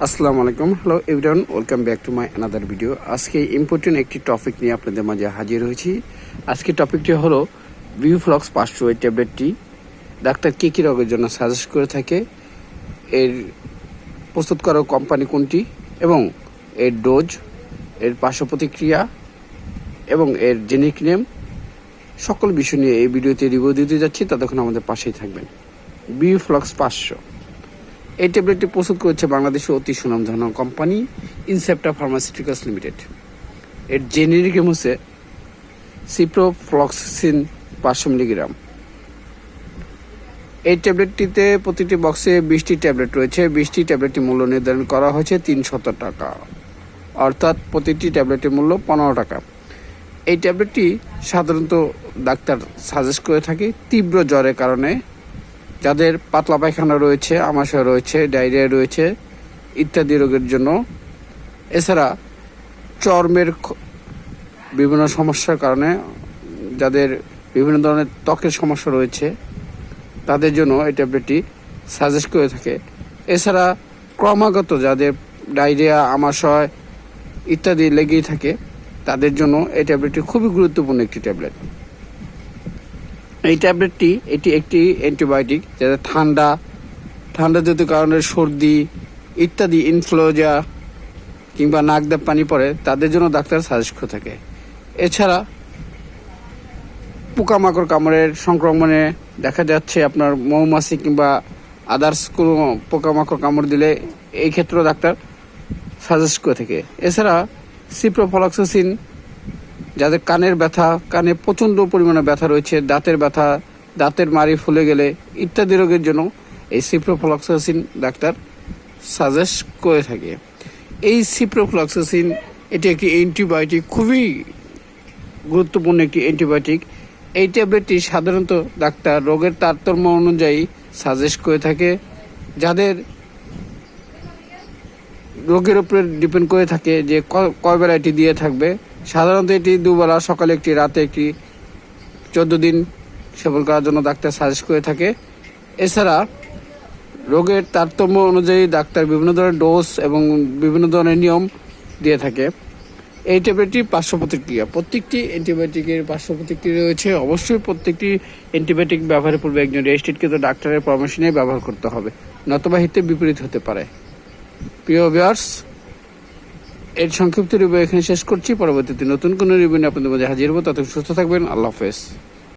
আসসালামু আলাইকুম। Hello everyone welcome back to my another video আজকে ইম্পর্টেন্ট একটি টপিক নিয়ে আপনাদের মাঝে হাজির হয়েছি। আজকে টপিকটি হলো ভিউফ্লক্স পাঁচশো এই ট্যাবলেটটি। ডাক্তার কী কী রোগের জন্য সাজেস্ট করে থাকে? এর প্রস্তুত প্রস্তুতকারক কোম্পানি কোনটি? এবং এর ডোজ এর পার্শ্ব প্রতিক্রিয়া, এবং এর জেনিক নেম সকল বিষয় নিয়ে এই ভিডিওতে রিভিউ দিতে যাচ্ছি। ততক্ষণ আমাদের পাশেই থাকবেন। বিউফ্লক্স পাঁচশো। এই ট্যাবলেটটি প্রস্তুত করেছে বাংলাদেশের অতি সুনামধন্য কোম্পানি ইনসেপ্টা ফার্মাসিউটিক্যালস লিমিটেড। এর জেনেরিক নেম হচ্ছে সিপ্রোফ্লক্সিন পাঁচশো মিলিগ্রাম। এই ট্যাবলেটটিতে প্রতিটি বক্সে বিশটি ট্যাবলেট রয়েছে। বিশটি ট্যাবলেটটি মূল্য নির্ধারণ করা হয়েছে তিনশত টাকা। অর্থাৎ প্রতিটি ট্যাবলেটের মূল্য পনেরো টাকা। এই ট্যাবলেটটি সাধারণত ডাক্তার সাজেস্ট করে থাকে তীব্র জ্বরের কারণে যাদের পাতলা পায়খানা রয়েছে, আমাশয় রয়েছে, ডায়রিয়া রয়েছে, ইত্যাদি রোগের জন্য। এছাড়া চর্মের বিভিন্ন সমস্যার কারণে যাদের বিভিন্ন ধরনের ত্বকের সমস্যা রয়েছে, তাদের জন্য এই ট্যাবলেটটি সাজেস্ট করে থাকে। এছাড়া ক্রমাগত যাদের ডায়রিয়া, আমাশয় ইত্যাদি লেগেই থাকে, তাদের জন্য এই ট্যাবলেটটি খুবই গুরুত্বপূর্ণ একটি ট্যাবলেট। এই ট্যাবলেটটি এটি একটি অ্যান্টিবায়োটিক যাতে ঠান্ডা ঠান্ডাজনিত কারণে সর্দি ইত্যাদি ইনফ্লুয়েঞ্জা কিংবা নাক দিয়ে পানি পড়ে, তাদের জন্য ডাক্তার সাজেস্ট করে থাকে। এছাড়া পোকামাকড় কামড়ের সংক্রমণে দেখা যাচ্ছে আপনার মৌমাছি কিংবা আদার্স কোনো পোকামাকড় কামড় দিলে এই ক্ষেত্রেও ডাক্তার সাজেস্ট করে থাকে। এছাড়া সিপ্রোফলক্সিন যাদের কানের ব্যথা, কানে প্রচণ্ড পরিমাণে ব্যথা রয়েছে, দাঁতের ব্যথা, দাঁতের মারি ফুলে গেলে ইত্যাদি রোগের জন্য এই সিপ্রোফ্লক্সাসিন ডাক্তার সাজেস্ট করে থাকে। এই সিপ্রোফ্লক্সাসিন এটি একটি অ্যান্টিবায়োটিক খুবই গুরুত্বপূর্ণ একটি অ্যান্টিবায়োটিক এই ট্যাবলেটটি সাধারণত ডাক্তার রোগের তারতম্য অনুযায়ী সাজেস্ট করে থাকে, যাদের রোগের উপরে ডিপেন্ড করে থাকে যে কয় বেলা এটি দিয়ে থাকবে। সাধারণত এটি দুবেলা সকালে একটি, রাতে একটি, চোদ্দ দিন সেবন করার জন্য ডাক্তার সাজেস্ট করে থাকে। এছাড়া রোগের তারতম্য অনুযায়ী ডাক্তার বিভিন্ন ধরনের ডোজ এবং বিভিন্ন ধরনের নিয়ম দিয়ে থাকে। এই পার্শ্ব প্রতিক্রিয়া প্রত্যেকটি অ্যান্টিবায়োটিকের পার্শ্ব প্রতিক্রিয়া রয়েছে। অবশ্যই প্রত্যেকটি অ্যান্টিবায়োটিক ব্যবহারের পূর্বে একজন রেজিস্ট্রেটকৃত ডাক্তারের পরামর্শ নিয়ে ব্যবহার করতে হবে নতবা হিতে বিপরীত হতে পারে। প্রিয় ভিউয়ার্স এর সংক্ষিপ্ত রিভিউ এখানে শেষ করছি। পরবর্তীতে নতুন কোনো রিভিউ নিয়ে আপনাদের মধ্যে হাজির হব। তত সুস্থ থাকবেন। আল্লাহ হাফেজ।